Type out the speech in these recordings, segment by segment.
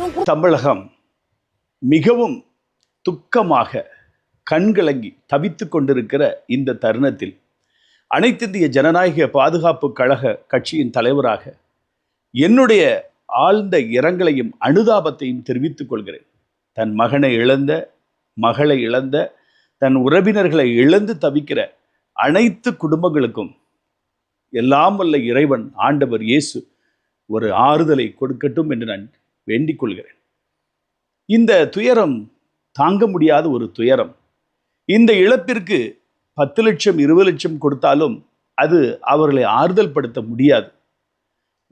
தமிழகம் மிகவும் துக்கமாக கண்கலங்கி தவித்துக் கொண்டிருக்கிற இந்த தருணத்தில் அனைத்திந்திய ஜனநாயக பாதுகாப்பு கழக கட்சியின் தலைவராக என்னுடைய ஆழ்ந்த இரங்கலையும் அனுதாபத்தையும் தெரிவித்துக் கொள்கிறேன். தன் மகனை இழந்த மகளை இழந்த தன் உறவினர்களை இழந்து தவிக்கிற அனைத்து குடும்பங்களுக்கும் எல்லாம் வல்ல இறைவன் ஆண்டவர் இயேசு ஒரு ஆறுதலை கொடுக்கட்டும் என்று நான் வேண்டிக் கொள்கிறேன். இந்த துயரம் தாங்க முடியாத ஒரு துயரம். இந்த இழப்பிற்கு பத்து லட்சம் இருபது லட்சம் கொடுத்தாலும் அது அவர்களை ஆறுதல் படுத்த முடியாது.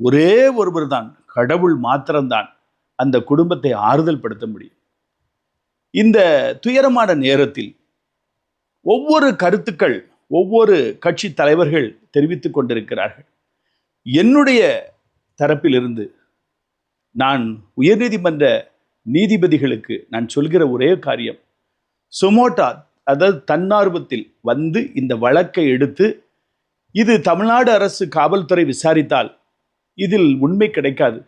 ஒரே ஒருவர் தான் கடவுள் மாத்திரம்தான் அந்த குடும்பத்தை ஆறுதல் படுத்த முடியும். இந்த துயரமான நேரத்தில் ஒவ்வொரு கருத்துக்கள் ஒவ்வொரு கட்சி தலைவர்கள் தெரிவித்துக் கொண்டிருக்கிறார்கள். என்னுடைய தரப்பிலிருந்து நான் உயர்நீதிமன்ற நீதிபதிகளுக்கு நான் சொல்கிற ஒரே காரியம் சுமோட்டா அதாவது தன்னார்வத்தில் வந்து இந்த வழக்கை எடுத்து இது தமிழ்நாடு அரசு காவல்துறை விசாரித்தால் இதில் உண்மை கிடைக்காது.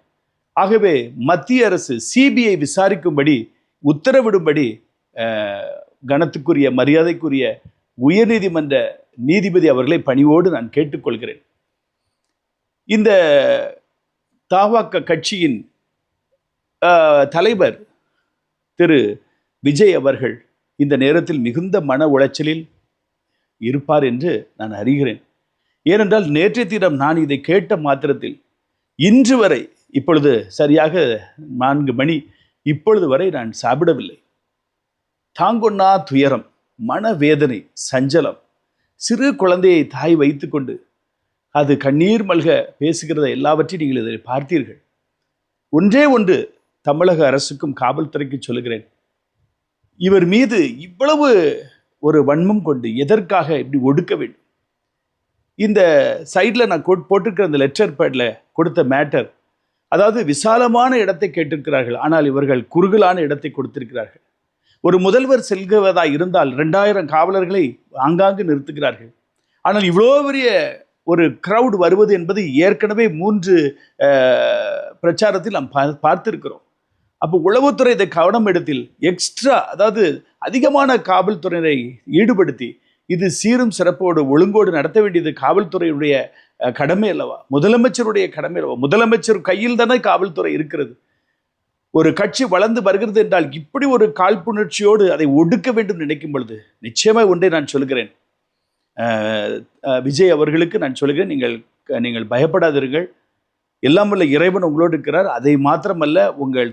ஆகவே மத்திய அரசு சிபிஐ விசாரிக்கும்படி உத்தரவிடும்படி கணத்துக்குரிய மரியாதைக்குரிய உயர்நீதிமன்ற நீதிபதி அவர்களை பணிவோடு நான் கேட்டுக்கொள்கிறேன். இந்த தாவாக்க கட்சியின் தலைவர் திரு விஜய் அவர்கள் இந்த நேரத்தில் மிகுந்த மன உளைச்சலில் இருப்பார் என்று நான் அறிகிறேன். ஏனென்றால் நேற்றைய தினம் நான் இதை கேட்ட மாத்திரத்தில் இன்று வரை இப்பொழுது சரியாக நான்கு மணி இப்பொழுது வரை நான் சாப்பிடவில்லை. தாங்கொண்ணா துயரம் மனவேதனை சஞ்சலம் சிறு குழந்தையை தாய் வைத்துக்கொண்டு அது கண்ணீர் மல்க பேசுகிறத எல்லாவற்றையும் நீங்கள் இதை பார்த்தீர்கள். ஒன்றே ஒன்று தமிழக அரசுக்கும் காவல்துறைக்கு சொல்லுகிறேன். இவர் மீது இவ்வளவு ஒரு வன்மம் கொண்டு எதற்காக இப்படி ஒடுக்க வேண்டும்? இந்த சைடில் நான் போட்டிருக்கிற அந்த லெட்டர் பேடில் கொடுத்த மேட்டர் அதாவது விசாலமான இடத்தை கேட்டிருக்கிறார்கள் ஆனால் இவர்கள் குறுகலான இடத்தை கொடுத்திருக்கிறார்கள். ஒரு முதல்வர் செல்கிறதா இருந்தால் ரெண்டாயிரம் காவலர்களை ஆங்காங்கு நிறுத்துகிறார்கள். ஆனால் இவ்வளோ பெரிய ஒரு க்ரௌட் வருவது என்பது ஏற்கனவே மூன்று பிரச்சாரத்தில் நாம் பா- பார்த்திருக்கிறோம். அப்போ உளவுத்துறை இதை கவனம் எடுத்தில் எக்ஸ்ட்ரா அதாவது அதிகமான காவல்துறையினரை ஈடுபடுத்தி இது சீரும் சிறப்போடு ஒழுங்கோடு நடத்த வேண்டியது காவல்துறையுடைய கடமை அல்லவா? முதலமைச்சருடைய கடமை அல்லவா? முதலமைச்சர் கையில் தானே காவல்துறை இருக்கிறது. ஒரு கட்சி வளர்ந்து வருகிறது என்றால் இப்படி ஒரு காழ்ப்புணர்ச்சியோடு அதை ஒடுக்க வேண்டும் நினைக்கும் பொழுது நிச்சயமாக ஒன்றை நான் சொல்கிறேன். விஜய் அவர்களுக்கு நான் சொல்கிறேன் நீங்கள் நீங்கள் பயப்படாதீர்கள் எல்லாம் உள்ள இறைவன் உங்களோடு இருக்கிறார். அதை மாத்திரமல்ல உங்கள்